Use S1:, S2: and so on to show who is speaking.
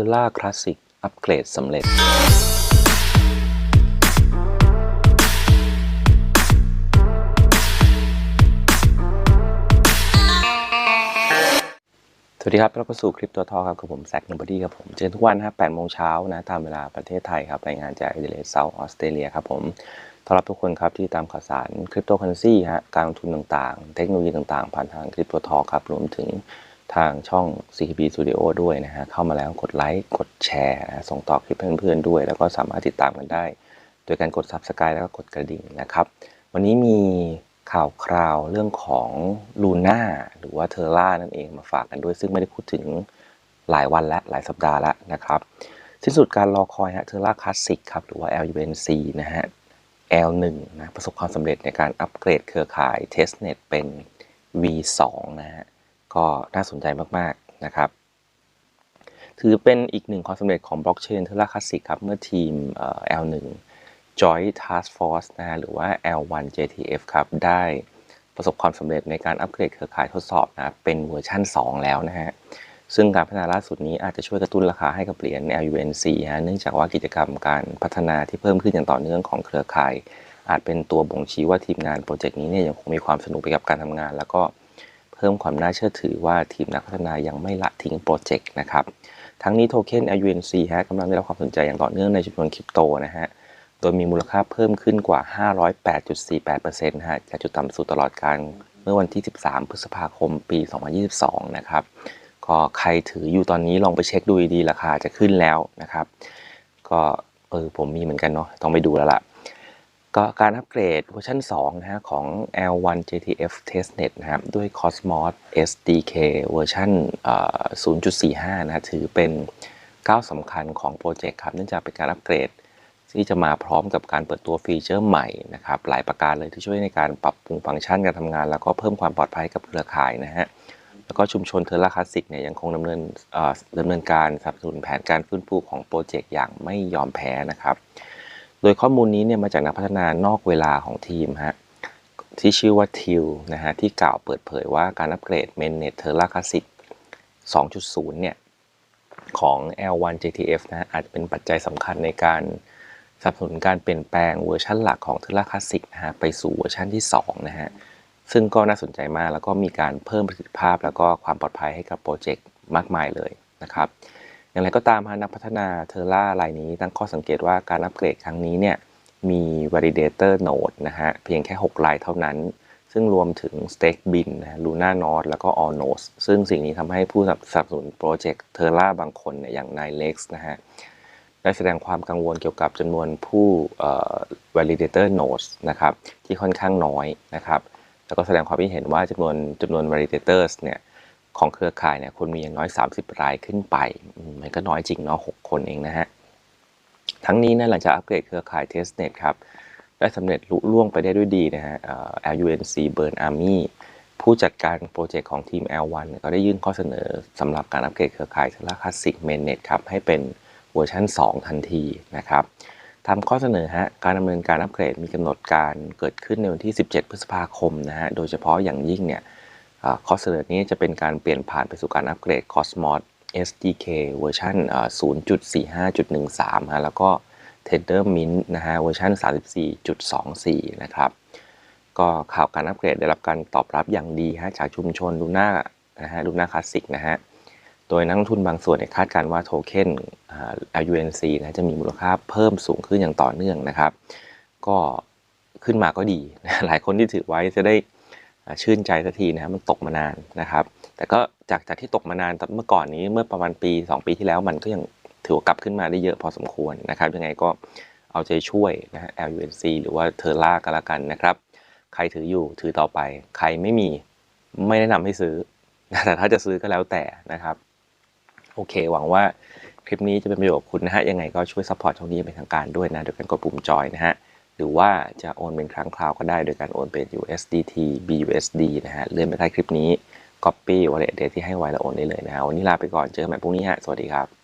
S1: อร่าคลาสสิกอัปเกรดสำเร็จสวัสดีครับเราก็สู่คลิปตัวทอครับกับผมแซคนัมบอดี้ครับผม เจอทุกวันนะครับ8โมงเช้านะ ตามเวลาประเทศไทยครับ รายงานจากเอเดเลเซาท์ออสเตรเลียครับผมต้อนรับทุกคนครับที่ตามข่าวสารคริปโตเคอเรนซีฮะ การลงทุนต่างๆ เทคโนโลยีต่างๆ ผ่านทางคลิปตัวทอครับ รวมถึง ทางช่อง CKB Studio ด้วยนะฮะเข้ามาแล้วกดไลค์กดแชร์นะส่งต่อคลิปเพื่อนๆด้วย แล้วก็สามารถติดตามกันได้ โดยการกด Subscribe แล้วก็กดกระดิ่งนะครับ วันนี้มีข่าวคราวเรื่องของลูน่าหรือว่าเทอร่านั่นเองมาฝากกันด้วย ซึ่งไม่ได้พูดถึงหลายวันและหลายสัปดาห์แล้วนะครับสิ้นสุดการรอคอยฮะเทอร่าคลาสสิกครับหรือว่า LUNC นะฮะ L1 นะประสบความสำเร็จในการอัปเกรดเครือข่าย Testnet เป็น V2 นะ ก็น่าสนใจมากๆนะครับ ถือเป็นอีกหนึ่งความสำเร็จของบล็อกเชนเทอร่าคลาสสิกครับ เมื่อทีม L1 Joint Task Force นะฮะหรือว่า L1 JTF ครับ ได้ประสบความสำเร็จในการอัปเกรดเครือข่ายทดสอบนะเป็นเวอร์ชัน2 แล้วนะฮะซึ่งการพัฒนาล่าสุดนี้อาจจะช่วยกระตุ้นราคาให้กับเหรียญ LUNC ฮะเนื่องจากว่ากิจกรรมการพัฒนาที่เพิ่มขึ้นอย่างต่อเนื่องของเครือข่าย อาจเป็นตัวบ่งชี้ว่าทีมงานโปรเจกต์นี้เนี่ยยังคงมีความสนุกไปกับการทำงาน แล้วก็ พิ่มความน่าเชื่อถือว่าทีมนักพัฒนายังไม่ละทิ้งโปรเจกต์นะครับทั้งนี้โทเค็น LUNC ฮะกำลังได้รับความสนใจอย่างต่อเนื่องในจำนวนคริปโตนะฮะโดยมีมูลค่าเพิ่มขึ้นกว่า 508.48%ฮะจากจุดต่ำสุดตลอดการเมื่อวันที่ 13 พฤษภาคม ปี 2022 นะครับก็ใครถืออยู่ตอนนี้ลองไปเช็คดูดีราคาจะขึ้นแล้วนะครับ ก็เออผมมีเหมือนกันเนาะต้องไปดูแล้วล่ะ ก็การอัปเกรดเวอร์ชัน2นะฮะของ L1 JTF Testnet นะครับด้วย Cosmos SDK เวอร์ชันอ0.45 นะถือเป็นก้าวสำคัญของโปรเจกต์ครับ เนื่องจากเป็นการอัปเกรด ที่จะมาพร้อมกับการเปิดตัวฟีเจอร์ใหม่นะครับ หลายประการเลยที่ช่วยในการปรับปรุงฟังก์ชันการทำงาน แล้วก็เพิ่มความปลอดภัยกับเครือข่ายนะฮะแล้วก็ชุมชนเทอร่าคลาสิกเนี่ยยังคงดำเนินดำเนินการสนับสนุนแผนการฟื้นฟูของโปรเจกต์อย่างไม่ยอมแพ้นะครับ โดยข้อมูลนี้เนี่ยมาจากนักพัฒนานอกเวลาของทีมฮะที่ชื่อว่าทิวนะฮะที่กล่าวเปิดเผยว่าการอัปเกรด Mainnet Terra Classic 2.0 เนี่ย ของ L1 JTF นะฮะอาจจะเป็นปัจจัยสำคัญในการสนับสนุนการเปลี่ยนแปลงเวอร์ชันหลักของ Terra Classic นะฮะไปสู่เวอร์ชันที่ 2 นะฮะ ซึ่งก็น่าสนใจมากแล้วก็มีการเพิ่มประสิทธิภาพ แล้วก็ความปลอดภัยให้กับโปรเจกต์มากมายเลยนะครับ อย่างไรก็ตามนักพัฒนาเทอร่ารายนี้ตั้งข้อสังเกตว่าการอัปเกรดครั้งนี้เนี่ยมี validator node นะฮะเพียงแค่6รายเท่านั้น ซึ่งรวมถึง stake bin นะ Luna Node แล้วก็ All Nodes ซึ่งสิ่งนี้ทำให้ผู้สนับสนุนโปรเจกต์เทอร่าบางคนเนี่ยอย่าง Nilex นะฮะได้แสดงความกังวลเกี่ยวกับจำนวนผู้ validator nodes นะครับที่ค่อนข้างน้อยนะครับ แล้วก็แสดงความคิดเห็นว่าจำนวนจำนวน validators เนี่ย ของเครือข่ายเนี่ยควรมีอย่างน้อย 30 รายขึ้นไป มันก็น้อยจริงเนาะ6คนเองนะฮะ ทั้งนี้นะหลังจากอัปเกรดเครือข่าย testnet ครับ ได้สำเร็จลุล่วงไปได้ด้วยดีนะฮะเอ่อ LUNC Burn Army ผู้จัดการโปรเจกต์ของทีม L1 เนี่ยก็ได้ยื่นข้อเสนอสำหรับการอัปเกรดเครือข่าย Terra Classic Mainnet ครับ ให้เป็นเวอร์ชัน2 ทันทีนะครับตามข้อเสนอฮะ การดำเนินการอัปเกรดมีกำหนดการเกิดขึ้นในวันที่ 17 พฤษภาคมนะฮะ โดยเฉพาะอย่างยิ่งเนี่ย ข้อเสนอนี้จะเป็นการเปลี่ยนผ่านไปสู่การอัปเกรด Cosmos SDK เวอร์ชัน0.45.13 ฮะ แล้วก็ Tendermint นะฮะ เวอร์ชัน34.24 นะครับ ก็ข่าวการอัปเกรดได้รับการตอบรับอย่างดีฮะ จากชุมชนลูน่านะฮะลูน่าคลาสสิกนะฮะ โดยนักลงทุนบางส่วนคาดการว่าโทเค็น LUNC นะจะมีมูลค่าเพิ่มสูงขึ้นอย่างต่อเนื่องนะครับ ก็ขึ้นมาก็ดี หลายคนที่ถือไว้จะได้ ชื่นใจสักทีนะมันตกมานานนะครับ แต่ก็จากจากที่ตกมานานตอนเมื่อก่อนนี้เมื่อประมาณปี 2 ปีที่แล้วมันก็ยังถือว่ากลับขึ้นมาได้เยอะพอสมควรนะครับ ยังไงก็เอาใจช่วยนะฮะ LUNC หรือว่าเทอร่ากันละกันนะครับ ใครถืออยู่ถือต่อไป ใครไม่มีไม่แนะนำให้ซื้อแต่ถ้าจะซื้อก็แล้วแต่นะครับ โอเค หวังว่าคลิปนี้จะเป็นประโยชน์กับคุณนะฮะ ยังไงก็ช่วยซัพพอร์ตช่องนี้เป็นทางการด้วยนะโดยการกดปุ่มจอยนะฮะ หรือว่าจะโอนเป็นครั้งคราวก็ได้โดยการโอนเป็น USDT BUSD นะฮะ เลื่อนไปใต้คลิปนี้ Copy Wallet Date ที่ให้ไว้แล้วโอนได้เลยนะฮะ วันนี้ลาไปก่อน เจอกันใหม่พรุ่งนี้ฮะ สวัสดีครับ